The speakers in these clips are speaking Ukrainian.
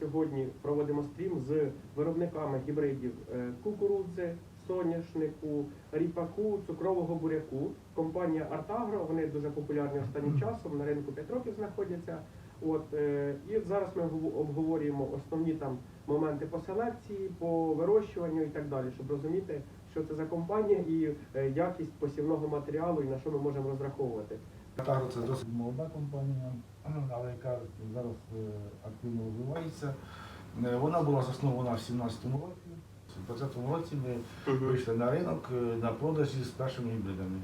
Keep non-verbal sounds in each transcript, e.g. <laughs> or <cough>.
сьогодні проводимо стрім з виробниками гібридів е, кукурудзи, соняшнику, ріпаку, цукрового буряку. Компанія Артагро, вони дуже популярні останнім часом, на ринку 5 років знаходяться. От, е, і зараз ми обговорюємо основні там моменти по селекції, по вирощуванню і так далі, щоб розуміти, що це за компанія і е, якість посівного матеріалу і на що ми можемо розраховувати. Катару це досить молода компанія, але яка зараз е, активно розвивається. Е, Вона була заснована в 2017 році. У 2020 році ми вийшли на ринок е, на продажі з першими гібридами.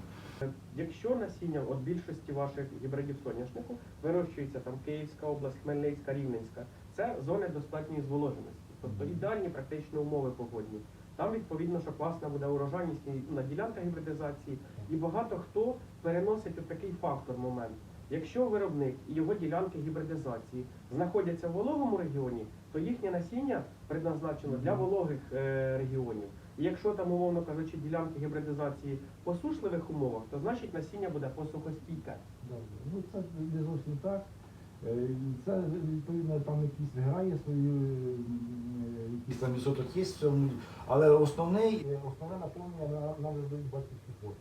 Якщо насіння от більшості ваших гібридів соняшнику вирощується там Київська область, Хмельницька, Рівненська, це зони достатньої зволоженості, тобто ідеальні практично умови погодні. Там відповідно, що класна буде урожайність на ділянках гібридизації, і багато хто переносить от такий фактор момент. Якщо виробник і його ділянки гібридизації знаходяться в вологому регіоні, то їхнє насіння предназначено для вологих е, регіонів. І якщо там, умовно кажучи, ділянки гібридизації по сушливих умовах, то значить насіння буде посухостійке. Добре. Ну це не зовсім так. Е, Це відповідно там якісь грає свою е, якийсь там відсоток є в цьому, але основний е, основне наповнення на- нам задають батьківські форми.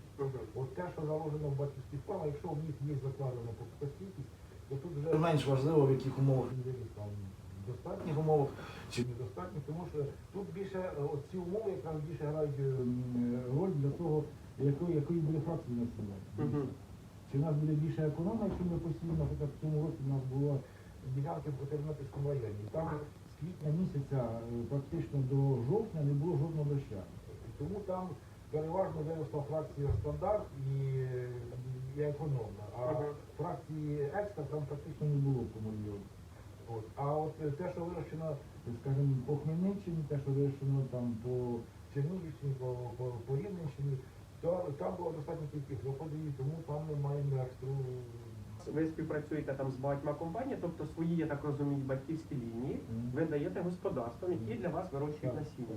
От те, що заложено в батьківських формах, якщо в них є закладена постійкість, то тут вже менш важливо, в яких умовах там достатніх умовах чи недостатніх, тому що тут більше ці умови якраз більше грають роль для того, якої, якої буде фракція населення. Чи в нас буде більше економа, якщо ми посіємо, наприклад, в цьому році у нас було ділянки в Котернопільському районі. Там з квітня місяця е, практично до жовтня не було жодного доща. І Тому там переважно виросла фракція стандарт і, і економна. А фракції екстра там практично не було тому регіоні. От. А от е, те, що вирощено, скажімо, по Хмельниччині, те, що вирощено там по Чернігівщині, по, по, по Рівненщині, то там було достатньо кількість виходів, тому там ми маємо. Ви співпрацюєте там з багатьма компаніями, тобто свої, я так розумію, батьківські лінії, ви даєте господарствам, які для вас вирощують насіння.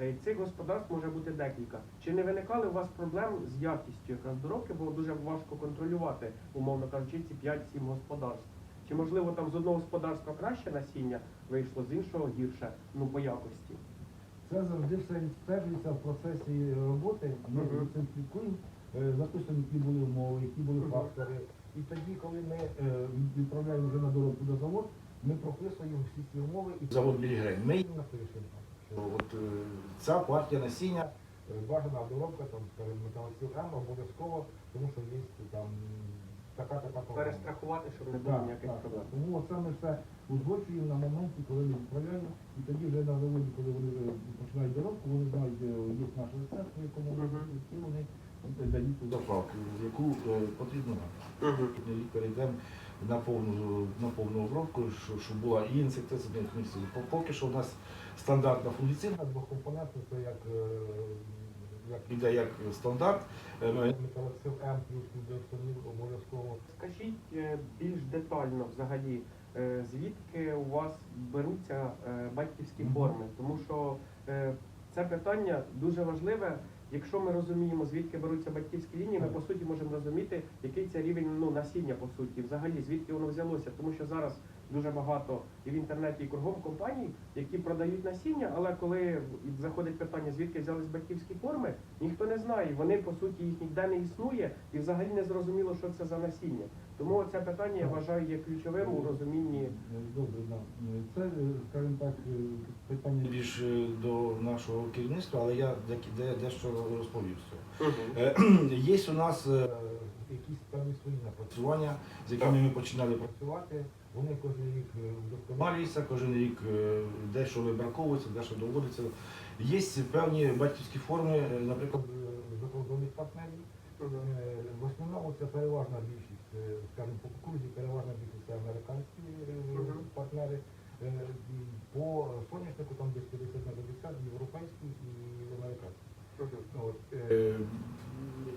Е, Цих господарств може бути декілька. Чи не виникали у вас проблем з якістю якраз доробки, бо дуже важко контролювати, умовно кажучи, ці 5-7 господарств? Чи можливо там з одного господарства краще насіння вийшло, з іншого гірше, ну по якості? Це завжди все відстежується в процесі роботи. Ми Мгм. слідкуємо, е, записуємо, які були умови, які були Мгм. фактори. І тоді, коли ми е, відправляємо вже на доробку до завод, ми прописуємо всі ці умови і завод Білігрень. Ми напишемо. що От е, ця партія насіння, е, бажана доробка, там, скажімо, металосіл обов'язково, тому що є там така така. Перестрахувати, щоб не було ніяких проблем. Тому ми все узгоджуємо на моменті, коли ми відправляємо, і тоді вже на заводі, коли вони вже починають доробку, вони знають, де є наш рецепт, по якому і вони дають ту заправку, яку е, потрібно нам. Перейдемо на повну, на повну обробку, щоб, була і інсектицидна комісія. Поки що у нас стандартна фунгіцидна двохкомпонентна, це як, е, як іде як стандарт. Е, обов'язково. Скажіть е, більш детально взагалі, е, звідки у вас беруться батьківські форми? Тому що це питання дуже важливе. Якщо ми розуміємо, звідки беруться батьківські лінії, ми по суті можемо розуміти, який це рівень ну, насіння, по суті, взагалі, звідки воно взялося. Тому що зараз дуже багато і в інтернеті, і кругом компаній, які продають насіння, але коли заходить питання, звідки взялись батьківські форми, ніхто не знає. Вони по суті їх ніде не існує, і взагалі не зрозуміло, що це за насіння. Тому це питання я вважаю є ключовим у розумінні. Добре, да. Це, скажімо так, питання більш е, до нашого керівництва, але я де- де- дещо розповів з цього. Е, <clears throat> Є у нас е, якісь певні свої напрацювання, з якими ми починали працювати. Вони кожен рік е, вдосконалюються, кожен рік е, дещо вибраковується, дещо доводиться. Є певні батьківські форми, е, наприклад, закордонних партнерів. В основному це переважна більшість, скажімо, по кукурузі переважна більшість це американські партнери. По соняшнику там десь 50 на 50, європейські і американські.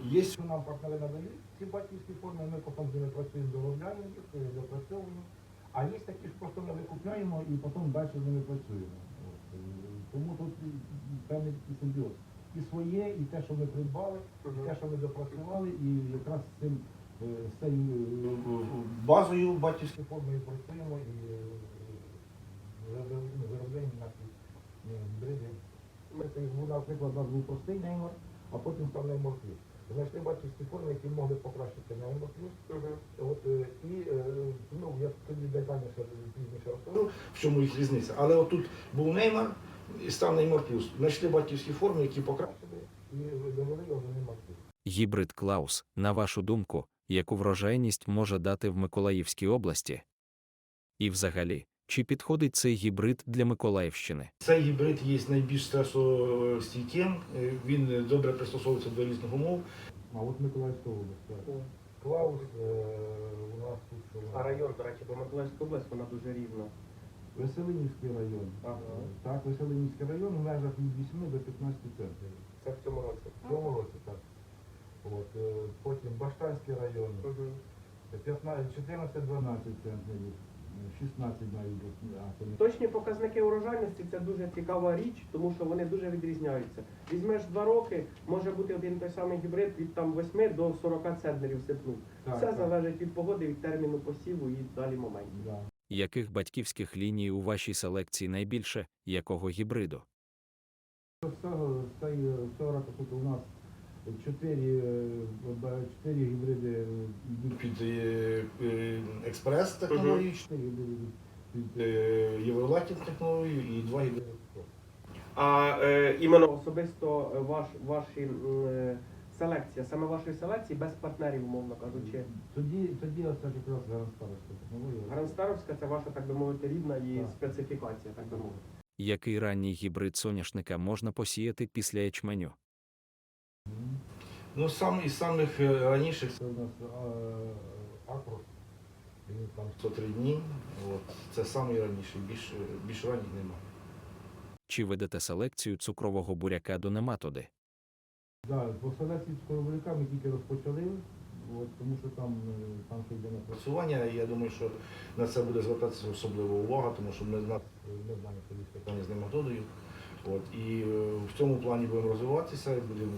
Є нам партнери надають ці батьківські форми, ми потім з ними працюємо, доробляємо їх, допрацьовуємо. А є такі, що просто ми викупляємо і потім далі з ними працюємо. От, е, Тому тут певний такий симбіоз. І своє, і те, що ми придбали, і те, що ми допрацювали, і якраз з цим е, з цією е, базою батьківської форми працюємо і е, ну, наші е, гібриди. Ми це наприклад, у нас був простий неймор, а потім став неймор. Знайшли батьківські форми, які могли покращити неймор плюс. От, е, і е, ну, я тоді детальніше пізніше розкажу, в чому їх різниця. Але отут був Неймар і став Неймар плюс. Знайшли батьківські форми, які покращили, і довели його до Неймар плюс. Гібрид Клаус, на вашу думку, яку врожайність може дати в Миколаївській області? І взагалі, чи підходить цей гібрид для Миколаївщини? Цей гібрид є найбільш стресостійким, е, він добре пристосовується до різних умов. А от Миколаївська область. так. Клаус е, у нас тут? А район, до речі, бо Миколаївська область, вона дуже рівна. Веселинівський район. Ага. Так, Веселинівський район в межах від 8 до 15 центрів. Це в цьому році. В цьому році так. От, е, потім Баштанський район, 15, 14-12 центнерів, 16 навіть. Точні показники урожайності це дуже цікава річ, тому що вони дуже відрізняються. Візьмеш два роки, може бути один той самий гібрид від там 8 до 40 центнерів сипнув. Так, Все так. залежить від погоди, від терміну посіву і далі моментів. Да. Яких батьківських ліній у вашій селекції найбільше? Якого гібриду? З цього, з цієї- з цього року тут у нас чотири, е, чотири гібриди е, йдуть під е, е, експрес технологію, чотири гібриди під е, Євролатін технологію і два гібриди. А е, іменно особисто е, ваш, ваші е, селекція, саме вашої селекції без партнерів, умовно кажучи. Тоді, тоді оце якраз гарантарська технологія. Гранстаровська це ваша, так би мовити, рідна і Так. специфікація, так би мовити. Який ранній гібрид соняшника можна посіяти після ячменю? Ну, сам із самих е, раніших це у нас е, Акрос. Він там 103 дні. От. Це самий раніший, більш, більш ранніх немає. Чи ведете селекцію цукрового буряка до нематоди? Да, по селекції скоробуряка ми тільки розпочали, от, тому що там, е, там ще йде напрацювання. і Я думаю, що на це буде звертатися особлива увага, тому що ми, зна- ми знаємо, що є питання з нематодою. От, і в цьому плані будемо розвиватися будемо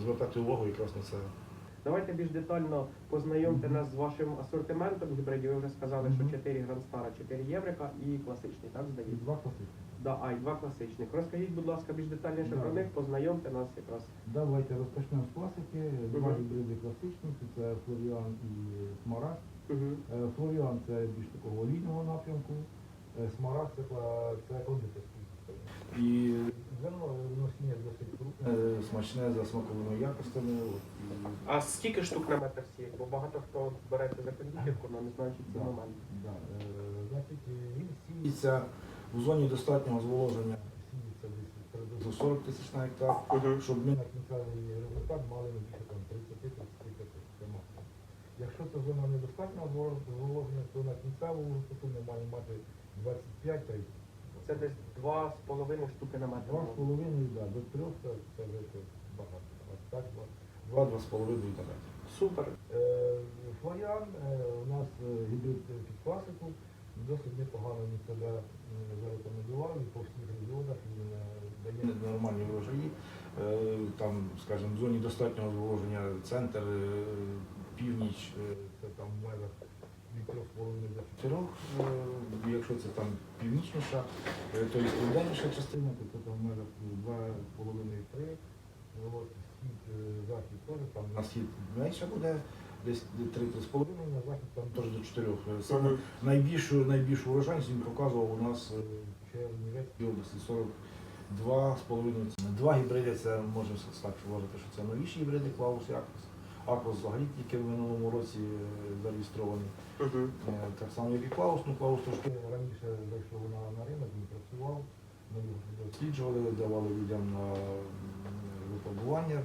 звертати увагу якраз на це. Давайте більш детально познайомте нас з вашим асортиментом гібридів. Ви вже сказали, що 4 Грандстара, 4 Єврика і класичний, так І здається? два класичні. Да, а, і два класичних. Розкажіть, будь ласка, більш детальніше Да. про них, познайомте нас якраз. Давайте розпочнемо з класики. Два Мгм. гібриди класичні, це Флоріан і Смарагд. Угу. Е, Флоріан це більш такого олійного напрямку, е, Смарагд це, кла- це кондитерський. І вино носіння досить крупне, е, смачне за смаковими якостями. от, і- А скільки штук на метр сіє? Бо багато хто береться за кондитерку, але не знає, чи це Да. момент. Да, е, значить, е, він сіється в зоні достатнього зволоження. Сіється десь приблизно 40 тисяч на гектар, щоб ми на кінцевий результат мали не більше там 30-35 це максимум. Якщо це зона недостатнього зволоження, зволоження, то на кінцеву висоту ми маємо мати 25-30. Це десь 2,5 штуки на метр. Два з половиною, да, до трьох це, це вже багато. А так, два, два, два з половиною так. Супер. Е, Флоріан е, у нас е, гібрид під класику, досить непогано він себе зарекомендував і по всіх регіонах він дає нормальні врожаї. Е, Там, скажімо, в зоні достатнього зволоження центр, північ, е, це там в межах від 3,5 до 4. Е, Якщо це там північніша, е, то і південніша частина, то це там в межах 2,5-3. От, схід, е, захід теж там на схід менше буде, десь 3-3,5, на захід там теж до 4. Саме найбільшу, найбільшу урожайність він показував у нас е, в Чернівецькій області 42,5 ціни. Два гібриди це можна так вважати, що це новіші гібриди Клаус і Акрос. Взагалі тільки в минулому році е, зареєстрований. Угу. Е, Так само, як і Клаус, ну Клаус трошки раніше зайшов на, на ринок, він працював, ми його досліджували, давали людям на випробування.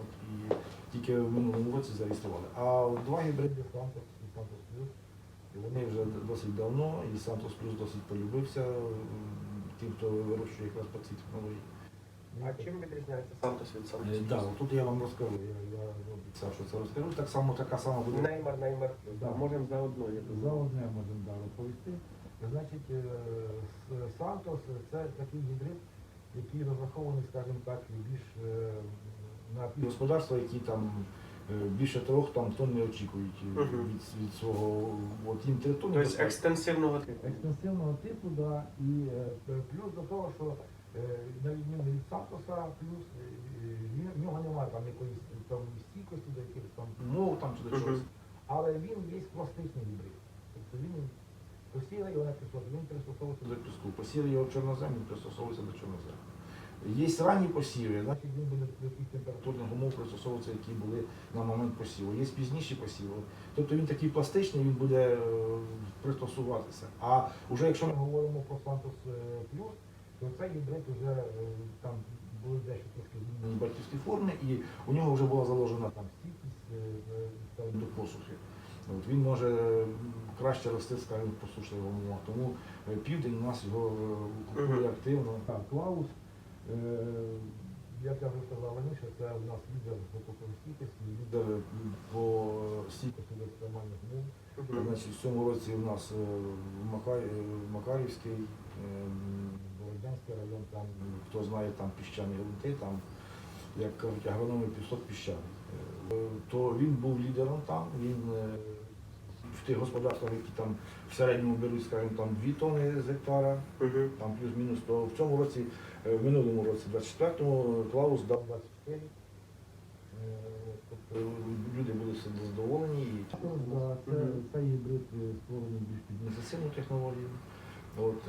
От, і тільки в минулому році зареєстрували. А два гібриди Santos і Plus, і вони вже досить давно, і Santos Plus досить полюбився тим, хто вирощує якраз по цій технології. А чим відрізняється Сантос від Е, Сантос? Да, тут я вам розкажу. Я, я обіцяв, що це розкажу. Так само така сама буде. Неймар, Неймар. Да. Можемо заодно, я За думаю. одне можемо да, розповісти. Значить, е, с- Сантос це такий гібрид, який розрахований, скажімо так, більш е, на господарства, які там е, більше трьох там тонн не очікують е, Мгм. від, від свого. От їм три тонни. Тобто достатньо. екстенсивного типу. екстенсивного типу, да, і е, плюс до того, що е, на відміну від Сантоса, плюс е, він, в нього немає там якоїсь там стійкості до якихось там мов там чи до чогось. Але він є пластичний гібрид. Тобто він посіяли його на кислоту, він пристосовується до піску. Посіяли його в чорнозем, він пристосовується до чорнозему. Є ранні посіви, значить він буде до тих температурних умов пристосовуватися, які були на момент посіву. Є пізніші посіви. Тобто він такий пластичний, він буде е, пристосуватися. А вже якщо ми говоримо про е, Plus, то цей гібрид вже е, там були дещо трошки змінені батьківські форми, і у нього вже була заложена там стійкість е, е, до посухи. От він може краще рости, скажімо, в посушливих умовах. Тому південь у нас його купує активно. Так, Клаус, е, як я вже сказав раніше, це у нас лідер по покровостійкості, лідер по стійкості до екстремальних умов. Значить, в цьому році у нас Макар- Макарівський, е, район, там, хто знає, там піщані ґрунти, там, як кажуть, агрономи 500 піщаний. Е, То він був лідером там, він е, в тих господарствах, які там в середньому беруть, скажімо, там 2 тони з гектара, там плюс-мінус, то в цьому році, е, в минулому році, 24-му, Клаус дав 24. Е, Тобто люди були всі задоволені. І... Мгм. Цей гібрид створений більш під інтенсивну технологію. От,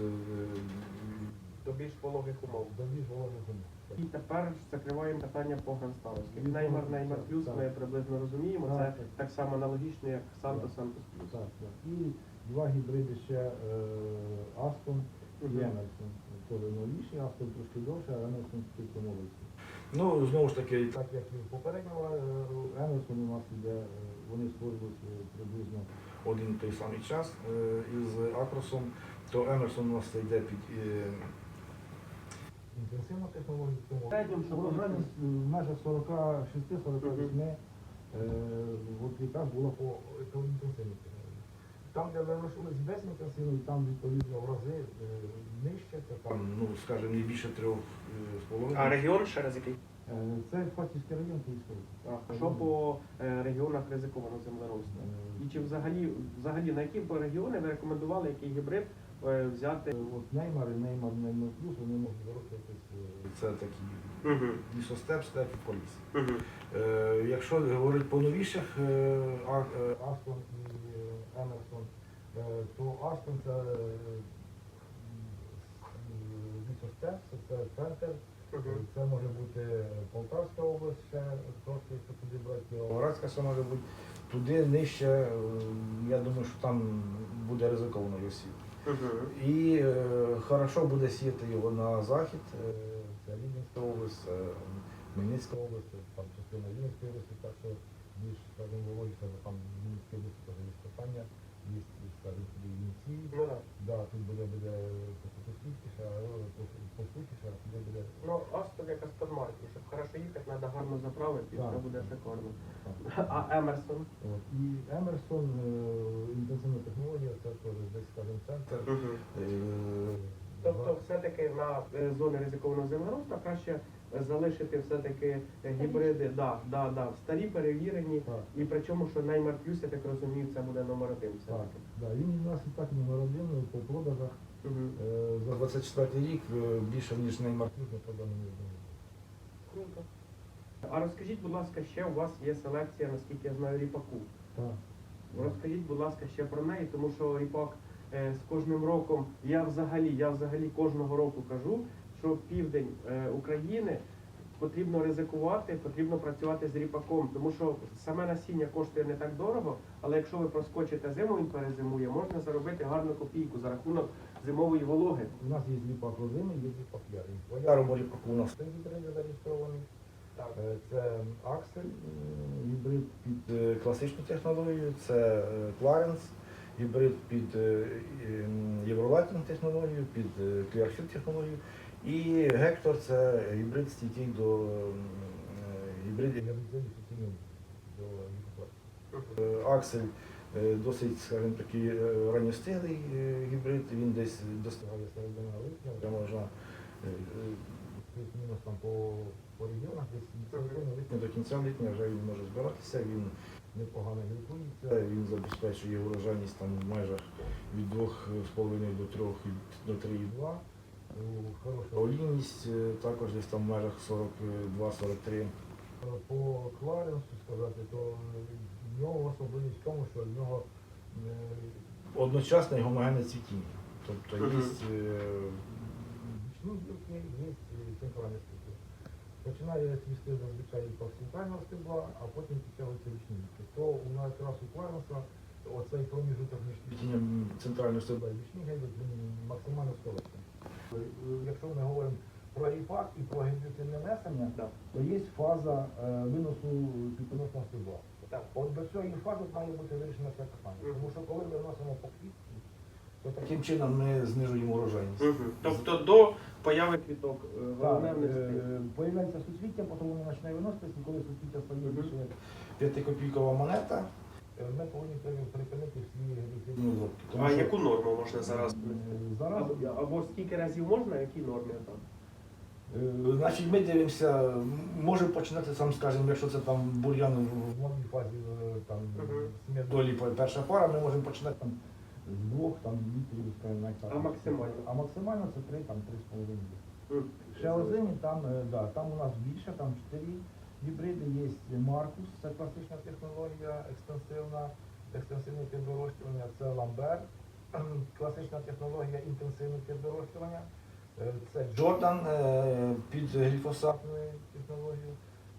До більш пологих умов. до більш головних умов. І тепер закриваємо питання по грансталовських. Так. Неймар, Неймар плюс ми приблизно розуміємо. Так, Це так. так само аналогічно, як Санто Сантос плюс. Так, так. І два гібриди ще е, Астон і. Емерсон. Теж новіші, Астон трошки довше, а Емерсон тільки молодший. Ну, знову ж таки, так як і попереднього е, Емерсон у нас іде, е, вони створювалися приблизно один той самий час е, із Акросом, то Емерсон у нас йде під в цьому. Що Урожайність в межах 46-48 е, от якраз була по інтенсивній технології. Там, де вирощувалися без інтенсивної, там відповідно в рази е, нижче, це там, ну, скажімо, не більше трьох е, з половиною. А регіон ще раз який? Це Фастівський район Київської. А що по регіонах ризикованого землеробства? І чи взагалі, взагалі на які б регіони ви рекомендували який гібрид взяти? От Неймар і Неймар, Неймар плюс, вони можуть вирощуватись. е, Це такі лісостеп, степ і поліс. Е, Якщо говорити по новіших е, е, Астон і е, Емерсон, е, то Астон це е, лісостеп, це- це центр. Це може бути Полтавська область ще трохи, якщо туди брати. Орадська ще може бути. Туди нижче, е, я думаю, що там буде ризиковано висів. Угу. І е, хорошо буде сіяти його на захід. Е, це Рівненська область, е, Хмельницька область, е, там частина Рівненської області, так що більш, скажімо, вологіше, там Рівненській області теж є питання, є, скажем, Вінці. Ну так. Да, тут буде, буде посвітліше, посвітліше, а тут буде. Ну, Астон як Астон Мартін, щоб хорошо їхати, треба гарно заправити, і все буде шикарно. А Емерсон? От. І Емерсон, е, інтенсивна технологія, це теж десь, скажімо, центр. Тобто все-таки на е, зони ризикованого землеробства краще е, залишити все-таки е, гібриди, да, да, да, старі, перевірені, Так. і причому, що Неймар я так розумію, це буде номер один Так, все-таки. да, він у нас і так номер один по продажах. Е, За 24 рік е, більше, ніж Неймар Плюс не продано не було. Круто. А розкажіть, будь ласка, ще у вас є селекція, наскільки я знаю, ріпаку. Так. Розкажіть, будь ласка, ще про неї, тому що ріпак з кожним роком, я взагалі, я взагалі кожного року кажу, що південь е, України потрібно ризикувати, потрібно працювати з ріпаком, тому що саме насіння коштує не так дорого, але якщо ви проскочите зиму, він перезимує, можна заробити гарну копійку за рахунок зимової вологи. У нас є ліпак родини, є ліпак ярий. По ярому ліпаку у нас гібриди. Так. Е, Це Аксель, е, гібрид під е, класичну технологію, це е, Clarence, гібрид під е, ем, технологію, під е, технологію. І Гектор це гібрид стійкий до е, гібридів. Аксель досить, скажімо такий, ранньостиглий гібрид, він десь достигає середини липня, вже можна плюс-мінус там по, по регіонах, десь до кінця липня вже він може збиратися, він непогано лікується, він забезпечує урожайність там в межах від 2,5 до 3 до 3,2. Ну, Хороша олійність е, також десь там в межах 42-43. По Кларенсу сказати, то в нього особливість в тому, що в нього е, одночасне і гомогенне цвітіння. Тобто є білки, є. Починає цвісти зазвичай по центрального стебла, а потім підтягуються вічні білки. То у нас якраз у Кларенса оцей проміжуток між цвітінням центрального стебла і вічні гейдуть, максимально скоротний. Якщо ми говоримо про ріпак і про гербіцидне несення, Так. то є фаза е, виносу квітоносного стебла. Так. От до цієї фази має бути вирішено це питання. Тому що коли ми вносимо по квітці, таким чином ми знижуємо урожайність. Тобто до появи квіток е, головне е, Появляється суцвіття, потім воно починає виноситися, і коли суцвіття стає Мгм. більше як п'ятикопійкова монета, е, ми повинні при- припинити всі обробки. Тому А що, яку норму можна зараз? е, зараз Або, або скільки разів можна, які норми там? Е, Значить, ми дивимося, м, може починати сам, скажімо, якщо це там бур'ян в малій фазі е, там Мгм. смердолі перша пара, ми можемо починати там з двох там літрів, скажімо. А максимально? А максимально це три, там три з половиною. М. Ще озимі там, е, да, там у нас більше, там чотири гібриди, є Маркус, це класична технологія, екстенсивна, екстенсивне підвирощування, це Ламбер, <clears throat> класична технологія інтенсивне підвирощування. Е, Це Джордан е, під гліфосатною технологією.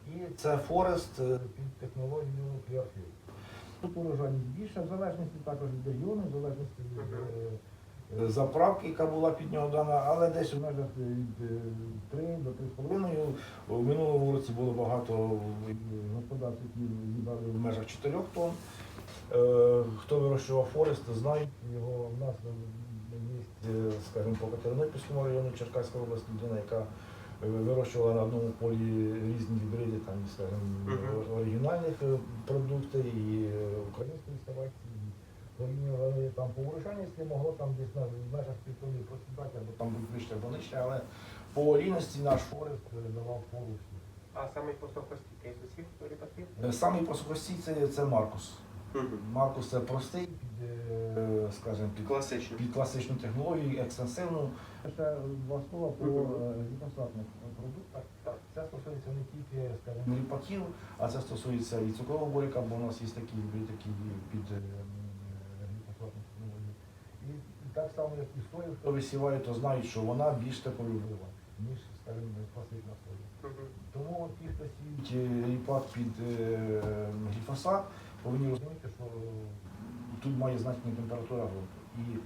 І це Форест е, під технологією Clearfield. Тут урожайність більше, в залежності також від регіону, в залежності від е, заправки, яка була під нього дана, але десь у межах від е, 3 до 3,5. У минулому році було багато е, господарств, які зібрали в межах 4 тонн. Е, Хто вирощував Форест, знають його. У нас є, е, скажімо, по Катеринопільському району Черкаської області людина, яка е, вирощувала на одному полі різні гібриди, там, скажімо, оригінальних е, продуктів і е, української селекції. Порівнювали там по урожайності, могло там десь на межах півтори просідати, або там бути вище або нижче, але по олійності наш Форест е, давав фору. А саме по сухостійкий з усіх? Е, Самий посухостій це, це Маркус. Маркус це простий, скажімо, під, класичну технологію, екстенсивну. Ще два слова по Мгм. продуктах. Це стосується не тільки, скажімо, ріпаків, а це стосується і цукрового буряка, бо у нас є такі які під е, м, гліфосатну технологію. І так само, як і сою, хто висіває, то знають, що вона більш теплолюбива, ніж, скажімо, класична соя. Тому ті, хто сіють е, ріпак під е, гліфосат, повинні розуміти, що тут має значення температура ґрунту. І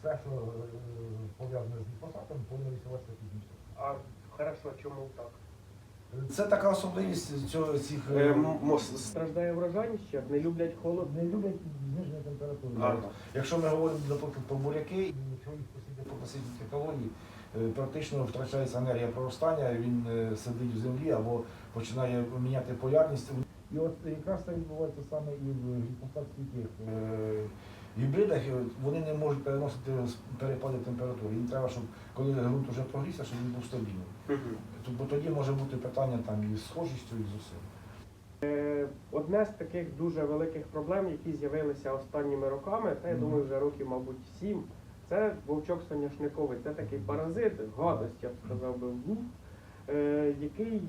все, що е, пов'язане з гліфосатом, повинно висіватися пізніше. А хорошо, чому так? Це така особливість цього цих Е, е, м- мо- Страждає врожайність, ще не люблять холод. не люблять зниження температури. Ага. Якщо ми говоримо, наприклад, про буряки, якщо їх посіяти по класичній технології, е, практично втрачається енергія проростання, він е, сидить в землі або починає міняти полярність. І от якраз це відбувається саме і в гліфосатських е, гібридах. Е, Вони не можуть переносити перепади температури. Їм треба, щоб коли ґрунт вже прогрівся, щоб він був стабільний. Бо тоді може бути питання там із схожістю, і з усім. Е, Одне з таких дуже великих проблем, які з'явилися останніми роками, та я думаю, вже років, мабуть, сім, це вовчок соняшниковий. Це такий паразит, гадость, я б сказав би, е, який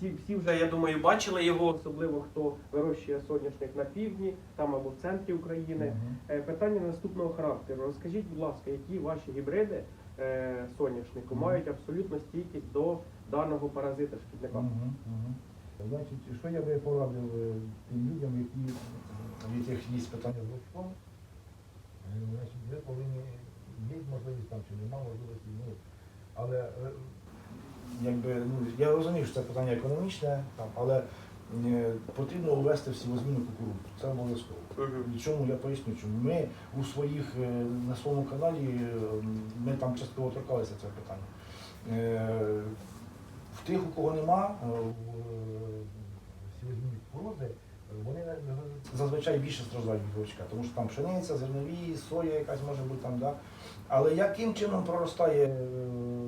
всі, всі вже, я думаю, бачили його, особливо хто вирощує соняшник на півдні, там або в центрі України. Е, Питання наступного характеру. Розкажіть, будь ласка, які ваші гібриди е, соняшнику Мгм. мають абсолютно стійкість до даного паразита шкідника? Мгм, мгм. Значить, що я би порадив е, тим людям, які, в яких є питання з вовчком, Е, значить, ви повинні, є можливість там чи нема можливості, ну, але якби, ну, я розумію, що це питання економічне, там, але е, потрібно увести всівозмінну кукурудзу. Це обов'язково. Чому я поясню, чому ми у своїх е, на своєму каналі е, ми там частково торкалися цього питання. В тих, у кого нема е, сівозмінні кукурудзи, вони зазвичай більше страждають від вовчка, тому що там пшениця, зернові, соя якась може бути там, да? Але яким чином проростає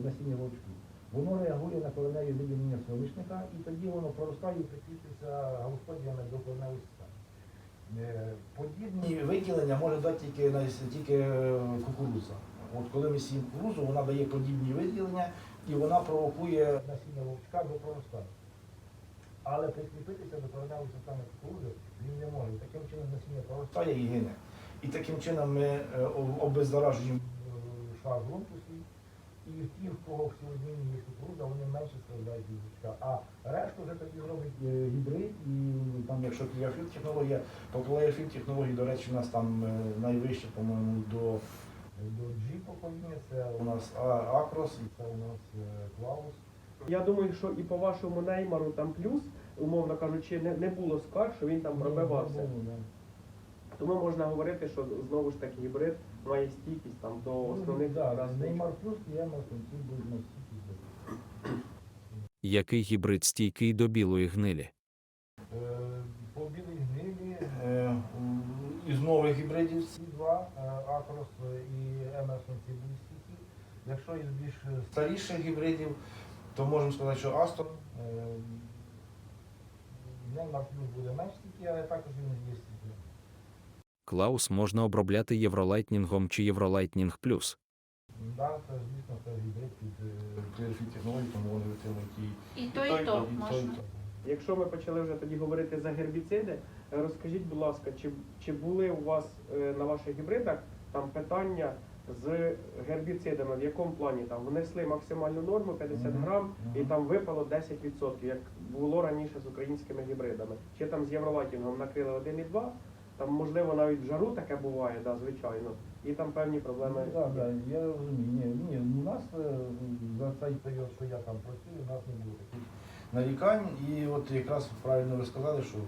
насіння вовчку? Воно реагує на кореневі виділення соняшника, і тоді воно проростає і прикріплюється галосподіями до кореневої системи. Подібні виділення може дати тільки, тільки е, кукурудза. От коли ми сіємо кукурудзу, вона дає подібні виділення і вона провокує насіння вовчка до проростання. Але прикріпитися до кореневої системи кукурудзи він не може. Таким чином насіння проростає і гине. І таким чином ми е, об- обеззаражуємо е, шар ґрунту. І ті, в кого в сьогодні є кукурудза, вони менше страждають від вовчка. А решту вже тоді зробить е, гібрид, і там, якщо клеофіт технологія, то клеофіт технології, до речі, у нас там е, найвище, по-моєму, до, до G покоління, це у нас Акрос і це у нас е, Клаус. Я думаю, що і по вашому неймару там плюс, умовно кажучи, не, не було скарг, що він там пробивався. Тому можна говорити, що знову ж таки гібрид має стійкість там до основних Ну, да. Неймар плюс і Емер будуть на стійкість. Який гібрид стійкий до білої гнилі? Е, По білій гнилі е, із нових гібридів ці два, е, Акрос і Емерсон ці будуть стійкі. Якщо із більш старіших гібридів, то можемо сказати, що Астон Неймар плюс буде менш стійкий, але також він є стійкий. Клаус можна обробляти євролайтнінгом чи євролайтнінг плюс. Да, це звісно, це гібрид під клеофіт технології, тому вони витримують і І то, і то можна. Якщо ми почали вже тоді говорити за гербіциди, е, розкажіть, будь ласка, чи, чи були у вас е, на ваших гібридах там питання з гербіцидами, в якому плані там внесли максимальну норму 50 Мгм, грам і там випало 10%, як було раніше з українськими гібридами. Чи там з євролайтінгом накрили 1,2, там можливо навіть в жару таке буває, да, звичайно, і там певні проблеми. Так, Ну, так, я розумію. Ні, ні, у нас е, за цей період, що я там працюю, у нас не було таких нарікань. І от якраз правильно ви сказали, що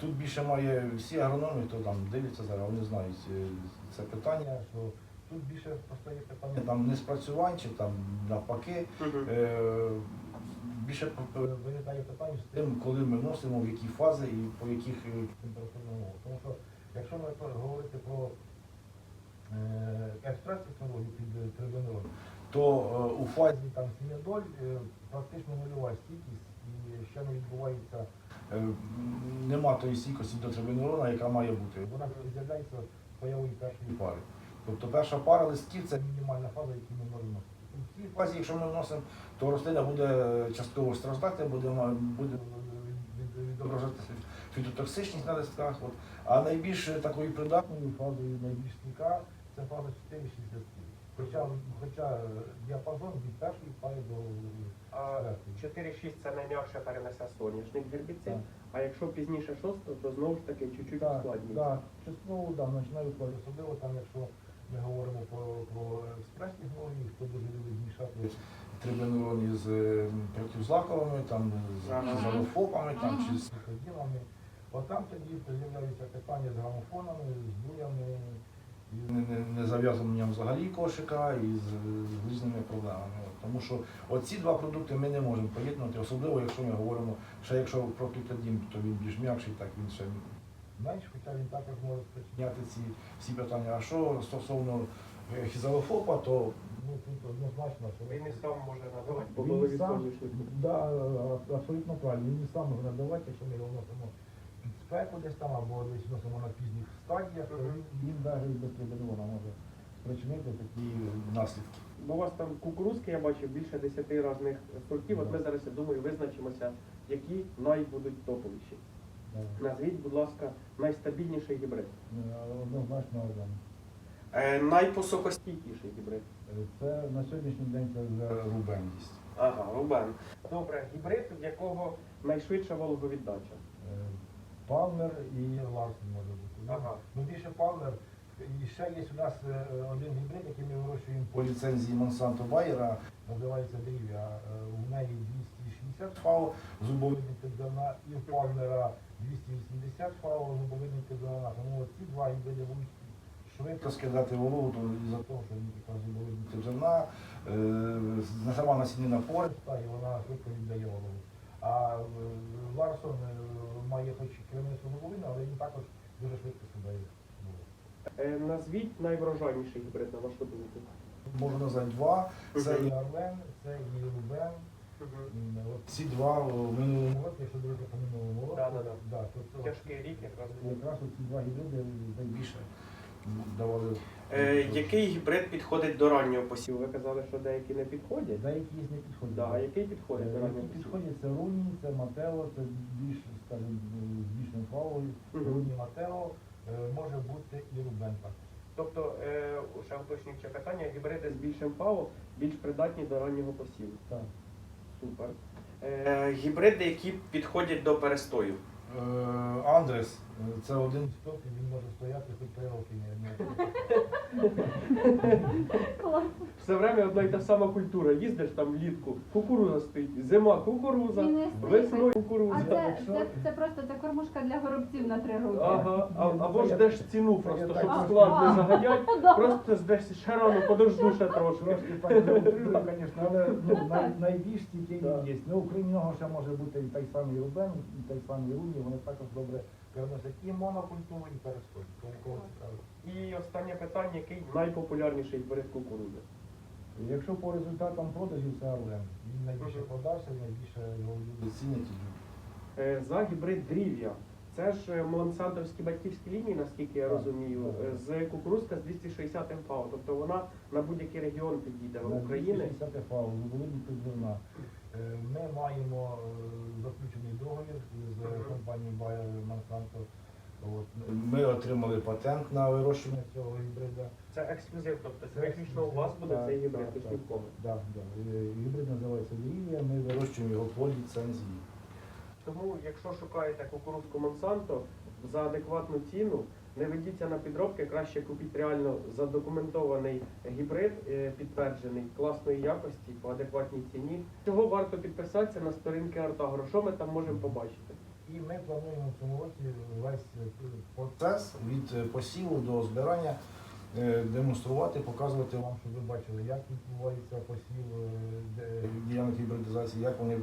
тут більше має всі агрономи, хто там дивляться зараз, вони знають е, це питання, що тут більше постає питання там не спрацювань чи там навпаки. Мгм. Е, Більше виникає питання з тим, коли ми вносимо, в які фази і по яких е, температурних умовах. Тому що якщо ми говорити про е, екстракт технології під е, трибунером, то у фазі там сім'ядоль практично нульова стійкість і ще не відбувається. Нема тої стійкості до трибунерона, яка має бути. Вона з'являється з появою першої пари. Тобто перша пара листків це мінімальна фаза, яку ми можемо. І в цій якщо ми вносимо, то рослина буде частково страждати, буде, буде від- від- відображатися фітотоксичність на листках. От. А найбільш такою придатною фазою, найбільш стійка, це фаза 4-6 листків. Хоча, хоча діапазон від першої пари до А 4-6 це найм'якше перенесе соняшник гербіцид, а якщо пізніше 6, то знову ж таки чуть-чуть Так, складніше. так, частково да, починаю. Особливо там, якщо ми говоримо про, про експрес технології, хто дуже любить змішати трибенурони з е, там, з Ага. там, чи з крокодилами. От там тоді з'являються питання з грамофонами, з буями, і не- не- незав'язанням взагалі кошика і з, з різними проблемами. От, Тому що оці два продукти ми не можемо поєднувати, особливо якщо ми говоримо, ще якщо про клітодін, то він більш м'якший, так він ще менш, хоча він також може спричиняти ці всі питання. А що стосовно е, хізалофопа, то ну, тут однозначно, що Він і сам може надавати по Він голові сам- Да, абсолютно правильно. Він і сам може надавати, якщо ми його вносимо під спеку десь там, або десь вносимо на пізніх стадіях, то він, навіть без трибунона може спричинити такі наслідки. Бо у вас там кукурузки, я бачив, більше 10 різних сортів. От ми зараз, я думаю, визначимося, які найбудуть топовіші. Назвіть, будь ласка, найстабільніший гібрид. Е, Однозначно орган. Е, найпосокостійкіший гібрид. Е, Це на сьогоднішній день це вже рубенність. Ага, Рубен. Добре, гібрид, в якого найшвидша вологовіддача. Е, Палмер і Ларсен може бути. Ага. Ну більше Палмер. І ще є у нас е, один гібрид, який ми вирощуємо по ліцензії Монсанто Байера, називається Дрів'я. Е, У неї 260 фау зубовидний тип зерна і в Палмера 280 фау зубовидний тип зерна. Тому ці два гібриди будуть швидко скидати вологу, із-за того, що він якраз зубовидний тип зерна, е, сама насінина пориста і вона швидко віддає вологу. А Ларсон має хоч керівництво зубовину, але він також дуже швидко скидає назвіть найврожайніший гібрид, на вашу думку. можу назвати два. Це і Орлен, це і Рубен. От ці два в минулому році, якщо дивитися по минулому да, то, то Тяжкий рік якраз був. якраз ці два гібриди найбільше давали. Е, який гібрид підходить до раннього посіву? Ви казали, що деякі не підходять. Деякі з не підходять. Да, а який підходить до Е, раннього Які посіву? підходять, це Руні, це Матео, це більш, скажімо, з більшим фалою. Мгм. Руні Матео, е, може бути і рубенка. Тобто, е, ще уточнююче питання, гібриди з більшим ПАО більш придатні до раннього посіву. Так. Супер. Е, гібриди, які підходять до перестою. Е, Андрес, е, це один сток, і він може стояти хоч три не- Все время одна й та сама культура. Їздиш там влітку, кукуруза стоїть, зима кукуруза, І весною сипать. А це, це, це просто це кормушка для горобців на три роки. Ага, а, або ждеш ціну просто, щоб склад не заганять, <laughs> просто ждеш ще рано, подожду ще трошки. Трошки так звісно, але ну, най, Так. найбільш тільки є. Ну, окрім нього ще може бути і той самий Рубен, і той самий Руні, вони також добре переносять і монокультуру, і цікавить. І останнє питання, який найпопулярніший гібрид кукурузи? Якщо по результатам продажів, це Орлен. Він найбільше продався, найбільше його люди цінять. Е, За гібрид дрів'я. Це ж е, монсантовські батьківські лінії, наскільки я розумію, е, з кукурузка з 260 МФАО. Тобто вона на будь-який регіон підійде На України. 260 фау, Волині підзорна. Е, Ми маємо е, заключений договір з компанією Bayer Monsanto. От. Ми отримали патент на вирощування цього гібрида. Це ексклюзив, тобто це виключно у вас буде так, цей гібрид, так, так. ні. Да, да. Е, Гібрид називається Деревія, ми вирощуємо його по ліцензії. Тому, якщо шукаєте кукурузку Монсанто за адекватну ціну, не ведіться на підробки, краще купіть реально задокументований гібрид, е, підтверджений класної якості по адекватній ціні. Чого варто підписатися на сторінки Артагро? Що ми там можемо побачити? І ми плануємо в цьому році весь е, процес від е, посіву до збирання демонструвати, показувати вам, щоб ви бачили, як відбувається посів ділянок гібридизації, як вони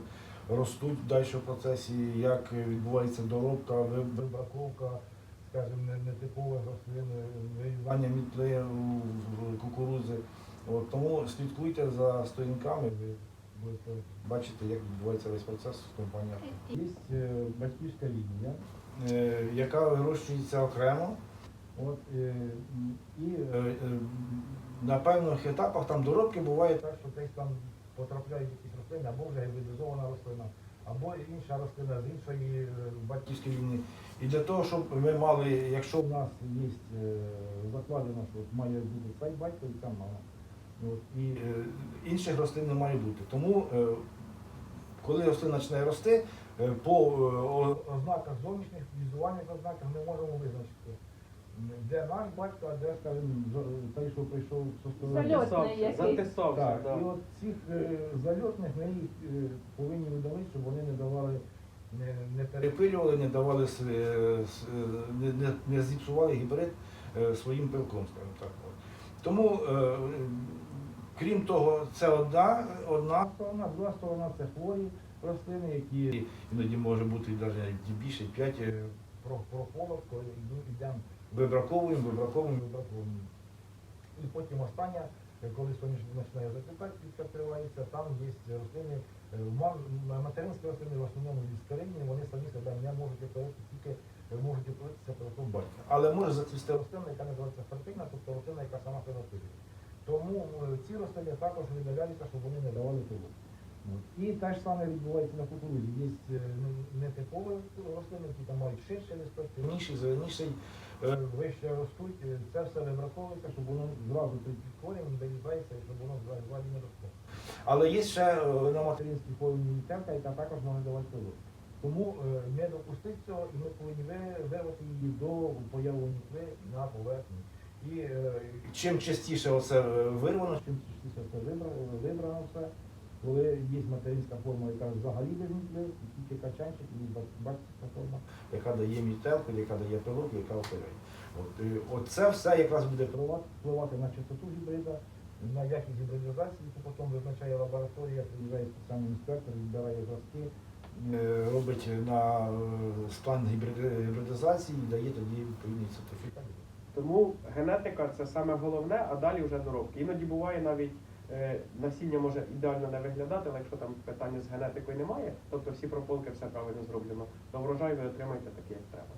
ростуть далі в процесі, як відбувається доробка, вибраковка, скажімо, не- нетипових рослин, е, вирізання мітли у кукурузи. От, тому слідкуйте за сторінками, ви будете бачити, як відбувається весь процес в компанії. Є е, батьківська лінія, е, яка вирощується окремо. От, е, і на певних етапах там доробки буває так, що десь там потрапляють якісь рослини, або вже гібридизована рослина, або інша рослина з іншої е, батьківської лінії. І для того, щоб ми мали, якщо в нас є е, закладено, що має бути цей батько і ця мама. І е, інших рослин не має бути. Тому, коли рослина починає рости, по ознаках зовнішніх, візуальних ознаках ми можемо визначити, де наш батько, а де, скажімо, той, що прийшов зі сторони. Зальотний якийсь. затисався, Так, да. і от цих е, зальотних ми їх е, повинні видалити, щоб вони не давали, не, не перепилювали, не давали с- е, с- е, не, не, не зіпсували гібрид е, своїм пилком, скажімо так. От. Тому, е, крім того, це одна, одна сторона, друга сторона це хворі рослини, які іноді може бути навіть і більше 5 прополок, коли йду- йдемо вибраковуємо, вибраковуємо, вибраковуємо. І потім остання, коли соняшник починає закипати, відкривається, там є рослини, е, материнські рослини, в основному стерильні, вони самі себе не можуть опирати, тільки е, можуть опиратися проти батька. Але може зацвісти рослина, яка називається фертильна, тобто рослина, яка сама себе опирює. Тому е, ці рослини також видаляються, щоб вони не давали пилу. І те ж саме відбувається на кукурузі. Є е, не- нетипові рослини, які там мають ширші листочки, ніші, зеленіший, е, вище ростуть. Е, Це все вибраковується, щоб воно зразу під корінь вирізається, і щоб воно зразу не росло. Але є ще на материнській повинні вітерка, яка також може давати пилу. Тому не допустити цього, і ми повинні ви- вирвати її до появи нітри на поверхні. І чим частіше оце вирвано, чим частіше це вибрано, вибрано все, коли є материнська форма, яка взагалі нітри, тільки качанчик і ба- батьківська форма, яка дає мітелку, яка дає пилок, яка опирає. От, і от це все якраз буде впливати, на чистоту гібрида, на якість гібридизації, яку потім визначає лабораторія, приїжджає спеціальний інспектор, відбирає зразки, е, робить на е, стан гібриди- гібридизації і дає тоді відповідний сертифікат. Тому генетика це саме головне, а далі вже доробки. Іноді буває навіть е, насіння може ідеально не виглядати, але якщо там питання з генетикою немає, тобто всі прополки все правильно зроблено, то врожай ви отримаєте такий, як треба.